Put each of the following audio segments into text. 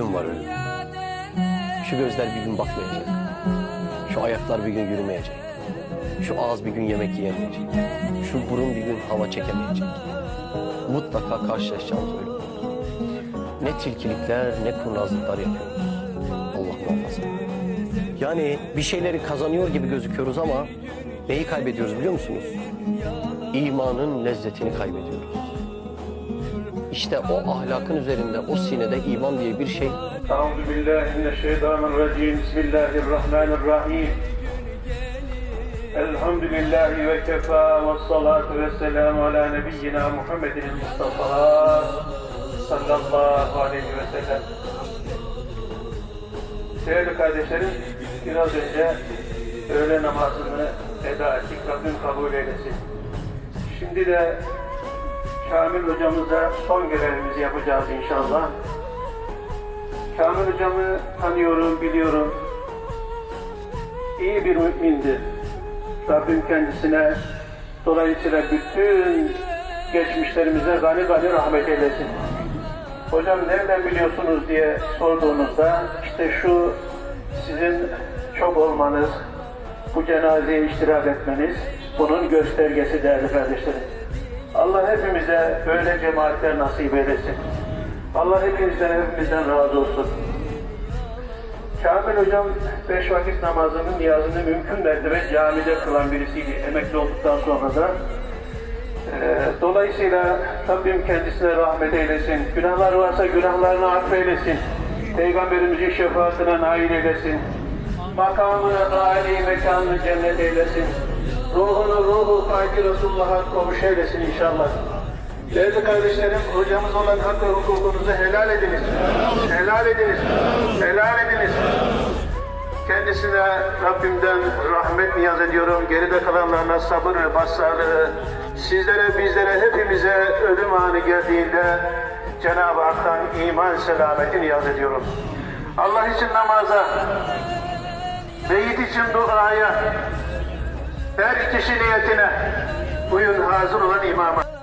Ölüm var ölüm. Şu gözler bir gün bakmayacak. Şu ayaklar bir gün yürümeyecek. Şu ağız bir gün yemek yiyemeyecek. Şu burun bir gün hava çekemeyecek. Mutlaka karşılaşacağımız ölüm. Ne tilkilikler ne kurnazlıklar yapıyoruz. Allah muhafaza. Yani bir şeyleri kazanıyor gibi gözüküyoruz ama neyi kaybediyoruz biliyor musunuz? İmanın lezzetini kaybediyoruz. İşte o ahlakın üzerinde, o sinede iman diye bir şey. Euzubillahimineşşeytanirracim. Bismillahirrahmanirrahim. Elhamdülillahi ve kefa ve salatu ve selamu ala nebiyyina Muhammedin Mustafa sallallahu aleyhi ve sellem. Değerli kardeşlerim, biraz önce öğle namazını eda ettik. Rabbim kabul eylesin. Şimdi de Kamil hocamıza son görevimizi yapacağız inşallah. Kamil hocamı tanıyorum, biliyorum. İyi bir mümindir. Rabbim kendisine dolayısıyla bütün geçmişlerimize gani gani rahmet eylesin. Hocam nereden biliyorsunuz diye sorduğunuzda işte şu sizin çok olmanız, bu cenazeye iştirak etmeniz bunun göstergesi değerli kardeşlerim. Allah hepimize böyle cemaatler nasip eylesin. Allah hepinizden, hepimizden razı olsun. Kamil hocam beş vakit namazının niyazını mümkün mertebe camide kılan birisiydi emekli olduktan sonra da. Ee, dolayısıyla Rabbim kendisine rahmet eylesin. Günahlar varsa günahlarını affeylesin. Peygamberimizin şefaatine nail eylesin. Makamını, âli mekanını cennet eylesin. Ruhunu ruhu Fatih Resulullah'a komuş eylesin inşallah. Değerli kardeşlerim, hocamız olan hak ve hukukunuzu helal ediniz. Helal ediniz. Helal ediniz. Kendisine Rabbimden rahmet niyaz ediyorum. Geride kalanlarına sabır ve başsağlığı, sizlere, bizlere, hepimize ölüm anı geldiğinde Cenab-ı Hak'tan iman selameti niyaz ediyorum. Allah için namaza, beyit için duaya, her kişi niyetine buyurun hazır olan imama.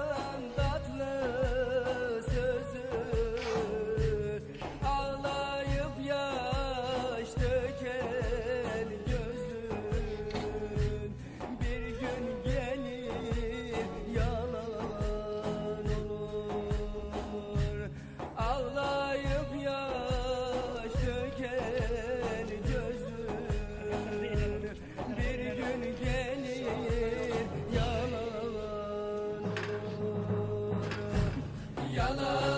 Salam.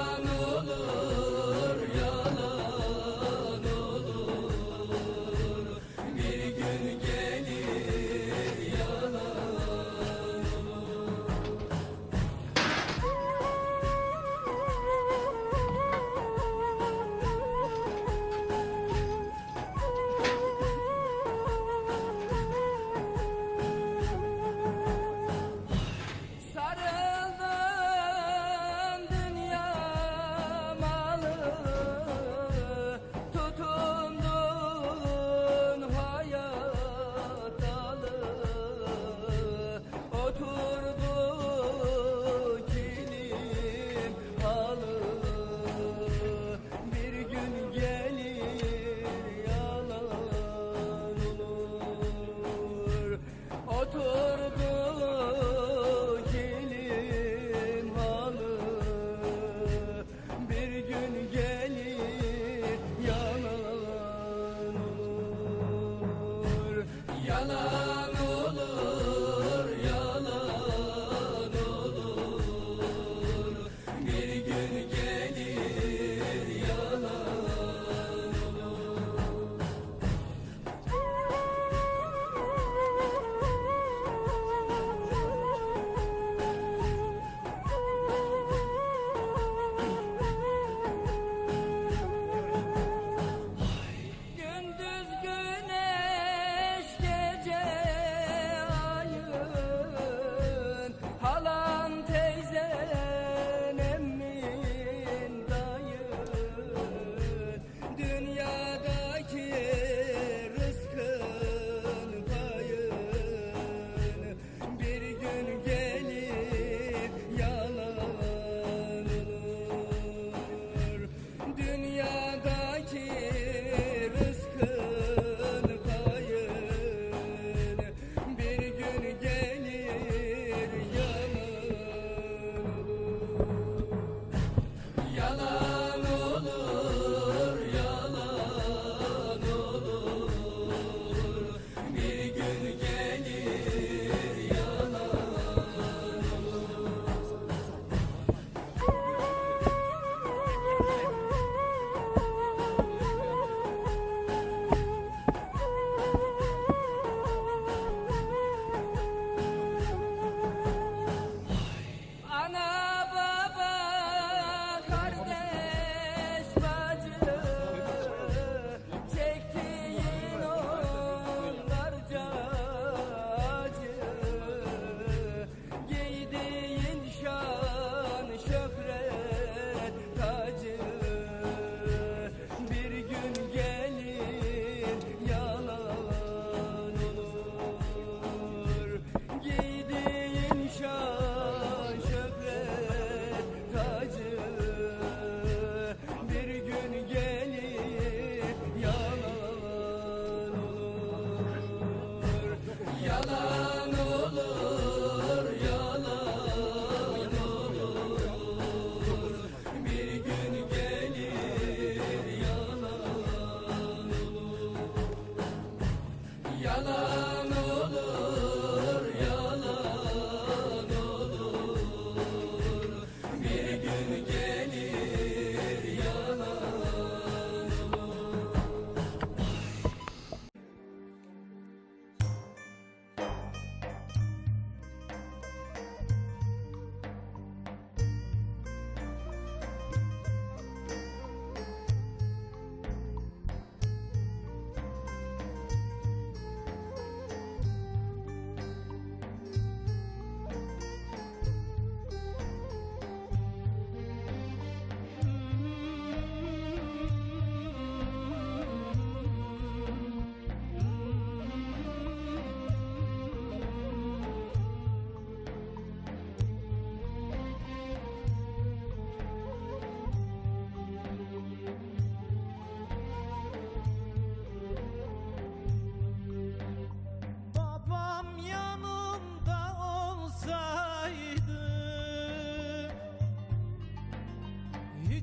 yalan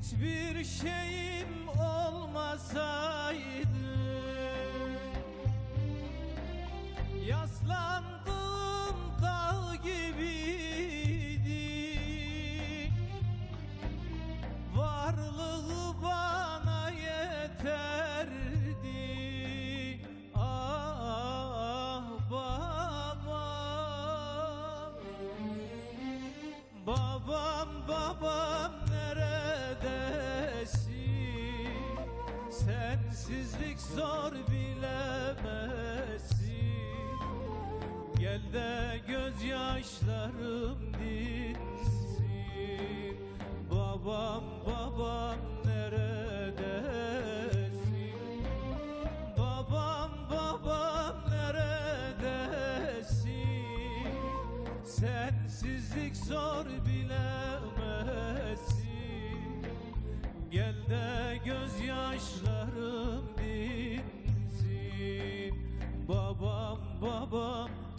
hiçbir şey Sensizlik zor bilemezsin. Gel de gözyaşlarım dinsin. Babam babam neredesin? Babam babam neredesin? Sensizlik zor bilemezsin.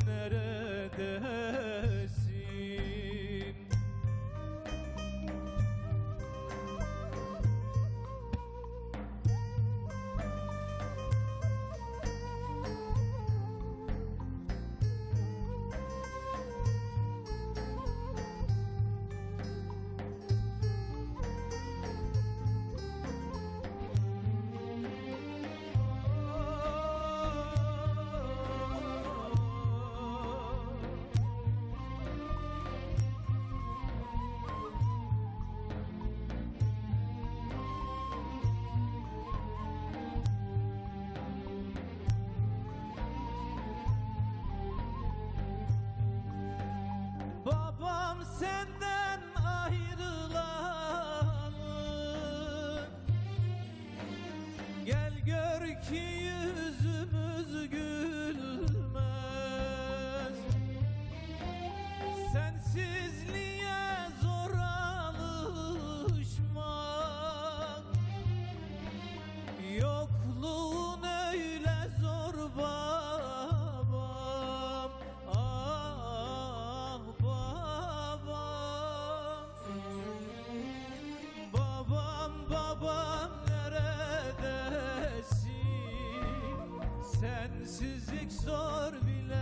nerede send Sensizlik zor bilemezsin.